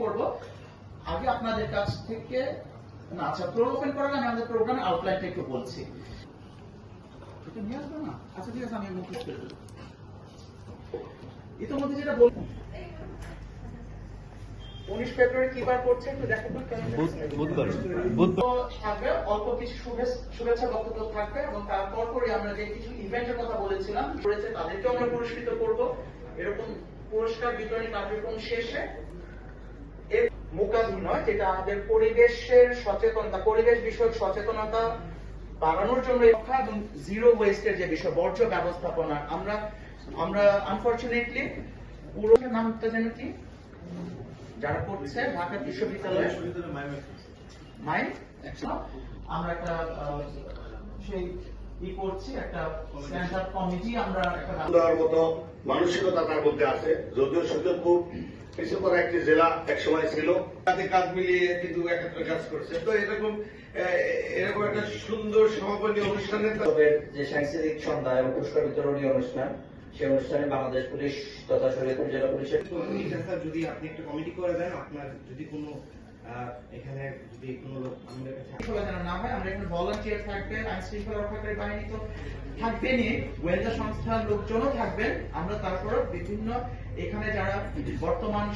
করব। আগে আপনাদের কাছ থেকে না আচ্ছা প্রলোভন করার আমি আমাদের প্রোগ্রাম আউটলাইনটা একটু বলছি। এটা নিয়ে আসবে না? আচ্ছা ঠিক আছে আমি করে দেবো। ইতিমধ্যে যেটা বল উনিশ ফেব্রুয়ারি কি বার পড়ছে একটু দেখো বুধবার। বুধবার থাকবে অল্প কিছু শুভেচ্ছা শুভেচ্ছা বক্তব্য থাকবে এবং তারপর পরে আমরা যে কিছু ইভেন্টের কথা বলেছিলাম করেছে তাদেরকেও আমরা পুরস্কৃত করব। এরকম পুরস্কার বিতরণী কার্যক্রম শেষে এর মোকাবিনয় যেটা আমাদের পরিবেশের সচেতনতা পরিবেশ বিষয়ক সচেতনতা বাড়ানোর জন্য জিরো ওয়েস্টের যে বিষয় বর্জ্য ব্যবস্থাপনা আমরা আমরা আনফরচুনেটলি পুরো নামটা যেন কি? যারা পড়ছে ঢাকা বিশ্ববিদ্যালয়ে মাইন্ড আমরা একটা ই করছি একটা স্ট্যান্ড আপ কমিটি আমরা দেওয়ার মতো মানসিকতা তার মধ্যে আছে। যদিও সুযোগপুর পিছিয়ে পড়া একটি জেলা একসময় ছিল। তাতে কাজ মিলিয়ে কিন্তু একত্রে কাজ করছে। তো এরকম এরকম একটা সুন্দর সমাপনী যে সাংস্কৃতিক সন্ধ্যা এবং পুরস্কার বিতরণী অনুষ্ঠান সেই অনুষ্ঠানে বাংলাদেশ পুলিশ তথা শরীয়তপুর জেলা পুলিশের যদি আপনি একটা কমিটি করে দেন আপনার যদি কোনো এখানে যদি কোনো লোক আমাদের কাছে যেন না হয়, আমরা এখানে ভলান্টিয়ার থাকবে আইন শৃঙ্খলা রক্ষাকারী বাহিনী তো থাকবেনই গোয়েন্দা সংস্থার লোকজনও থাকবেন। আমরা তারপরও বিভিন্ন এখানে যারা বর্তমান